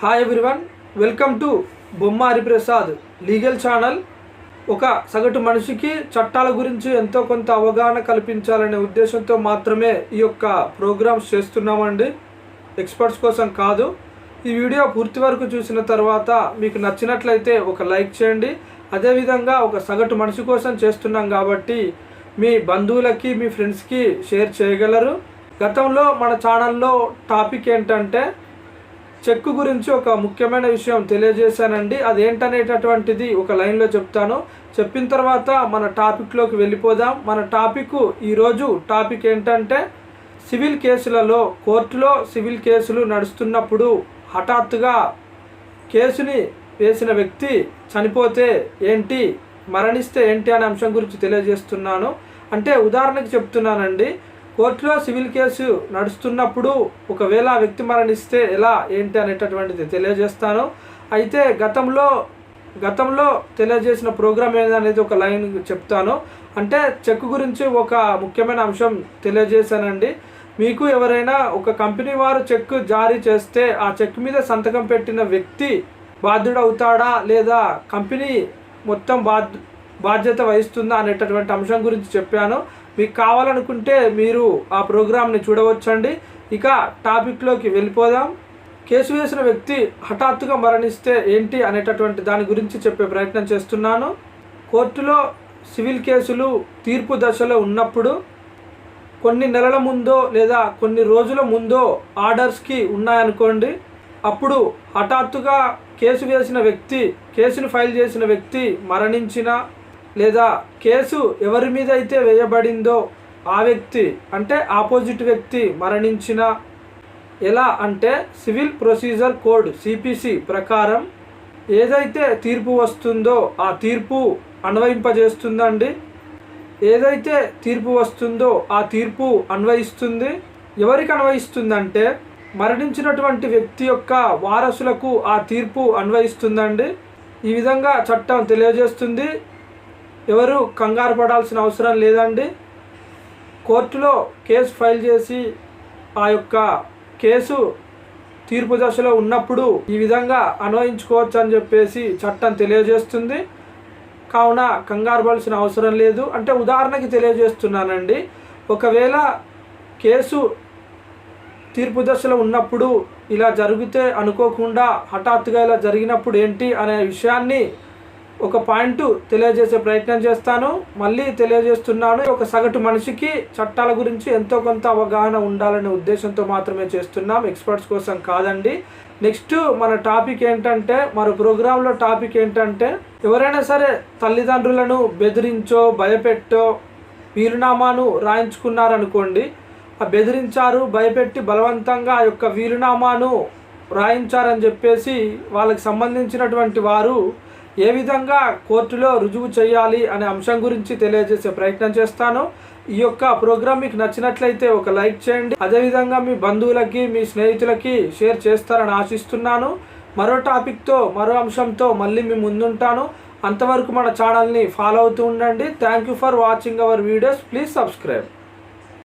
Hi everyone welcome to బొమ్మ Hariprasad legal channel ఒక సగటు మనిషికి చట్టాల గురించి ఎంతో కొంత అవగాహన కల్పించాలనే ఉద్దేశంతో మాత్రమే ఈ యొక్క ప్రోగ్రామ్స్ చేస్తున్నామండి. ఎక్స్పర్ట్స్ కోసం కాదు. ఈ వీడియో పూర్తి వరకు చూసిన తర్వాత మీకు నచ్చినట్లయితే ఒక లైక్ చేయండి. అదేవిధంగా ఒక సగటు మనిషి కోసం చేస్తున్నాం కాబట్టి మీ బంధువులకి మీ ఫ్రెండ్స్కి షేర్ చేయగలరు. గతంలో మన ఛానల్లో టాపిక్ ఏంటంటే చెక్కు గురించి ఒక ముఖ్యమైన విషయం తెలియజేశానండి. అదేంటనేటటువంటిది ఒక లైన్లో చెప్తాను. చెప్పిన తర్వాత మన టాపిక్లోకి వెళ్ళిపోదాం. మన టాపిక్ ఈరోజు టాపిక్ ఏంటంటే సివిల్ కేసులలో కోర్టులో సివిల్ కేసులు నడుస్తున్నప్పుడు హఠాత్తుగా కేసుని వేసిన వ్యక్తి చనిపోతే ఏంటి మరణిస్తే ఏంటి అనే అంశం గురించి తెలియజేస్తున్నాను. అంటే ఉదాహరణకి చెప్తున్నానండి. కోర్టులో సివిల్ కేసు నడుస్తున్నప్పుడు ఒకవేళ ఆ వ్యక్తి మరణిస్తే ఎలా ఏంటి అనేటటువంటిది తెలియజేస్తాను. అయితే గతంలో గతంలో తెలియజేసిన ప్రోగ్రామ్ ఏదనేది ఒక లైన్ చెప్తాను. అంటే చెక్ గురించి ఒక ముఖ్యమైన అంశం తెలియజేశానండి. మీకు ఎవరైనా ఒక కంపెనీ వారు చెక్ జారీ చేస్తే ఆ చెక్ మీద సంతకం పెట్టిన వ్యక్తి బాధ్యుడవుతాడా లేదా కంపెనీ మొత్తం బాధ్యత వహిస్తుందా అనేటటువంటి అంశం గురించి చెప్పాను. మీకు కావాలనుకుంటే మీరు ఆ ప్రోగ్రామ్ని చూడవచ్చండి. ఇక టాపిక్లోకి వెళ్ళిపోదాం. కేసు వేసిన వ్యక్తి హఠాత్తుగా మరణిస్తే ఏంటి అనేటటువంటి దాని గురించి చెప్పే ప్రయత్నం చేస్తున్నాను. కోర్టులో సివిల్ కేసులు తీర్పు దశలో ఉన్నప్పుడు కొన్ని నెలల ముందో లేదా కొన్ని రోజుల ముందో ఆర్డర్స్కి ఉన్నాయనుకోండి. అప్పుడు హఠాత్తుగా కేసు వేసిన వ్యక్తి కేసును ఫైల్ చేసిన వ్యక్తి మరణించిన లేదా కేసు ఎవరి మీద అయితే వేయబడిందో ఆ వ్యక్తి అంటే ఆపోజిట్ వ్యక్తి మరణించిన ఎలా అంటే సివిల్ ప్రొసీజర్ కోడ్ సిపిసి ప్రకారం ఏదైతే తీర్పు వస్తుందో ఆ తీర్పు అన్వయింపజేస్తుందండి. ఏదైతే తీర్పు వస్తుందో ఆ తీర్పు అన్వయిస్తుంది. ఎవరికి అన్వయిస్తుందంటే మరణించినటువంటి వ్యక్తి యొక్క వారసులకు ఆ తీర్పు అన్వయిస్తుందండి. ఈ విధంగా చట్టం తెలియజేస్తుంది. ఎవరు కంగారు పడాల్సిన అవసరం లేదండి. కోర్టులో కేసు ఫైల్ చేసి ఆ యొక్క కేసు తీర్పు దశలో ఉన్నప్పుడు ఈ విధంగా అన్వయించుకోవచ్చు అని చెప్పేసి చట్టం తెలియజేస్తుంది. కావున కంగారు పడాల్సిన అవసరం లేదు. అంటే ఉదాహరణకి తెలియజేస్తున్నానండి. ఒకవేళ కేసు తీర్పు దశలో ఉన్నప్పుడు ఇలా జరిగితే అనుకోకుండా హఠాత్తుగా ఇలా జరిగినప్పుడు ఏంటి అనే విషయాన్ని ఒక పాయింట్ తెలియజేసే ప్రయత్నం చేస్తాను. మళ్ళీ తెలియజేస్తున్నాను ఒక సగటు మనిషికి చట్టాల గురించి ఎంతో కొంత అవగాహన ఉండాలనే ఉద్దేశంతో మాత్రమే చేస్తున్నాం. ఎక్స్పర్ట్స్ కోసం కాదండి. నెక్స్ట్ మన టాపిక్ ఏంటంటే మన ప్రోగ్రాంలో టాపిక్ ఏంటంటే ఎవరైనా సరే తల్లిదండ్రులను బెదిరించో భయపెట్టో వీలునామాను రాయించుకున్నారనుకోండి ఆ బెదిరించారు భయపెట్టి బలవంతంగా ఆ యొక్క వీలునామాను రాయించారని చెప్పేసి వాళ్ళకి సంబంధించినటువంటి వారు ఏ విధంగా కోర్టులో రుజువు చేయాలి అనే అంశం గురించి తెలియజేసే ప్రయత్నం చేస్తాను. ఈ యొక్క ప్రోగ్రామ్ మీకు నచ్చినట్లయితే ఒక లైక్ చేయండి. అదేవిధంగా మీ బంధువులకి మీ స్నేహితులకి షేర్ చేస్తారని ఆశిస్తున్నాను. మరో టాపిక్తో మరో అంశంతో మళ్ళీ మీ ముందుంటాను. అంతవరకు మన ఛానల్ని ఫాలో అవుతూ ఉండండి. Thank you for watching our videos. Please subscribe.